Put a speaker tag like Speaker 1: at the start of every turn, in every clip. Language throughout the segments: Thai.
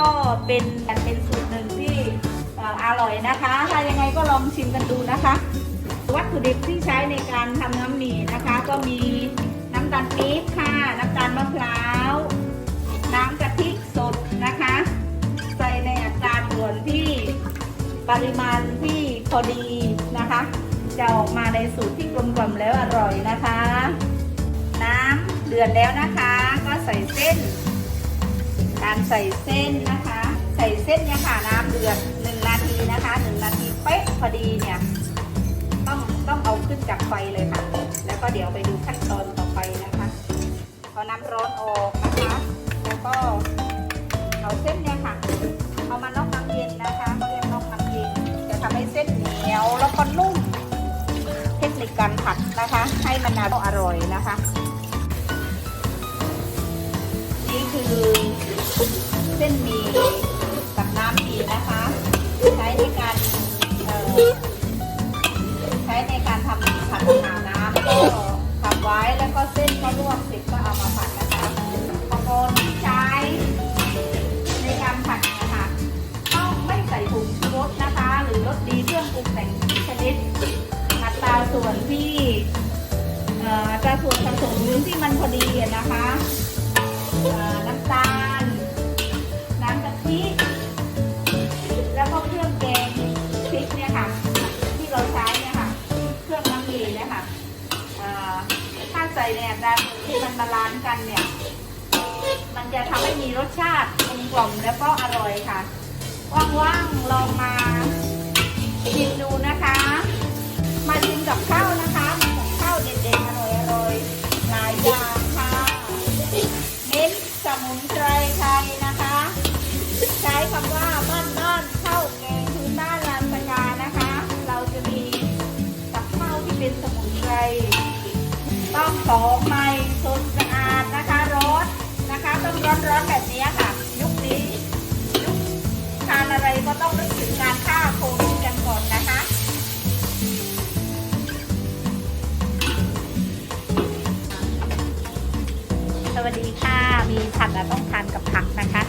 Speaker 1: ก็เป็นเป็นสูตรหนึ่งที่เอ่ออร่อยนะคะ ถ้ายังไงก็ลองชิมกันดูนะคะ วัตถุดิบที่ใช้ในการทำน้ำหมี่นะคะ ก็มีน้ำตาลปี๊บค่ะน้ำตาลมะพร้าว น้ำกะทิสดนะคะ ใส่ในอัตราส่วนที่ปริมาณที่พอดีนะคะ จะออกมาในสูตรที่กลมกล่อมแล้วอร่อยนะคะ น้ำเดือดแล้วนะคะ ก็ใส่เส้น การใส่เส้นนะคะ ใส่เส้นเนี่ยค่ะน้ำเดือดหนึ่งนาทีนะคะหนึ่งนาทีเป๊ะพอดีเนี่ยต้องต้องเอาขึ้นจากไฟเลยค่ะ แล้วก็เดี๋ยวไปดูขั้นตอนต่อไปนะคะเอาน้ำร้อนออกนะคะ แล้วก็เอาเส้นเนี่ยค่ะ เอามานอกน้ำเย็นนะคะเขาเรียกนอกน้ำเย็นจะทำให้เส้นเหนียวแล้วก็นุ่มเทคนิคการผัดนะคะ ให้มันอร่อยนะคะ นี่คือ เส้นหมี่กับน้ำหมี่นะคะ ใช้ในการใช้ในการทำผัดหาน้ำก็ทำไว้แล้วก็เส้นก็ลวกเสร็จก็เอามาผัดนะคะอุปกรณ์ที่ใช้ในการผัดนี่ยค่ะต้องไม่ใส่ผงชูรสนะคะ หรือรสดีเครื่องปรุงแต่งชนิดอัตราส่วนที่เอ่ออัตราส่วนผสมที่มันพอดีนะคะน้ำตาล เนี่ยค่ะ ที่เราใช้เนี่ยค่ะ เครื่องน้ำดีเนี่ยค่ะถ้าใส่ในอัตราส่วนที่มันบาลานซ์กันเนี่ย มันจะทำให้มีรสชาติกลมกล่อมแล้วก็อร่อยค่ะ ว่างๆลอง ต้องใหม่สดสะอาดนะคะร้อนนะคะต้องร้อนร้อนๆแบบนี้ค่ะ ยุคนี้ยุคทานอะไรก็ต้องนึกถึงการฆ่าโควิดกันก่อนนะคะสวัสดีค่ะมีผักต้องทานกับผักนะคะ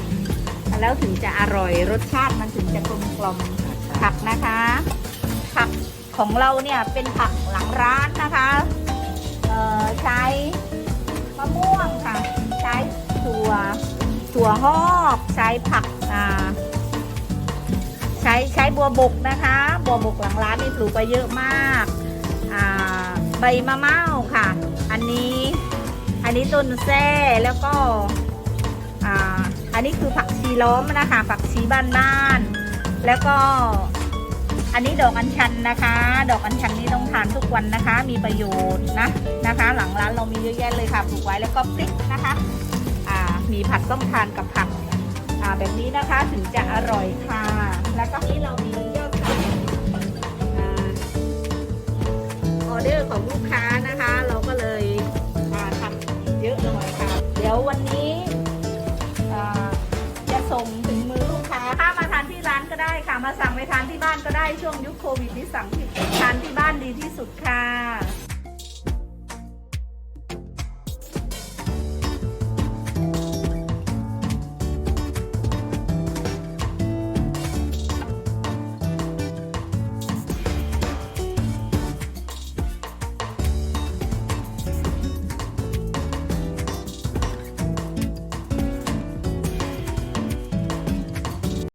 Speaker 1: แล้วถึงจะอร่อยรสชาติมันถึงจะกลมกล่อมผักนะคะ ผักของเราเนี่ยเป็นผักหลังร้านนะคะ ใช้มะม่วงค่ะ ใช้ถั่วถั่วหอกใช้ผักอ่าใช้ใช้บัวบกนะคะ บัวบกหลังร้านนี่ปลูกไปเยอะมากอ่าใบมะเม่าค่ะ อันนี้อันนี้ต้นแส้แล้วก็อ่าอันนี้คือผักชีล้อมนะคะ ผักชีบ้านบ้านแล้วก็ อันนี้ดอกอัญชันนะคะ ดอกอัญชันนี่ต้องทานทุกวันนะคะ มีประโยชน์นะนะคะ หลังร้านเรามีเยอะแยะเลยค่ะปลูกไว้แล้วก็พริกนะคะอ่ามีผัดต้องทานกับผักอ่าแบบนี้นะคะถึงจะอร่อยค่ะ แล้วก็นี่เรามียอดขายอ่าออเดอร์ของลูกค้า ก็ได้ค่ะ มาสั่งไปทานที่บ้านก็ได้ช่วงยุคโควิดนี้สั่งที่ทานที่บ้านดีที่สุดค่ะ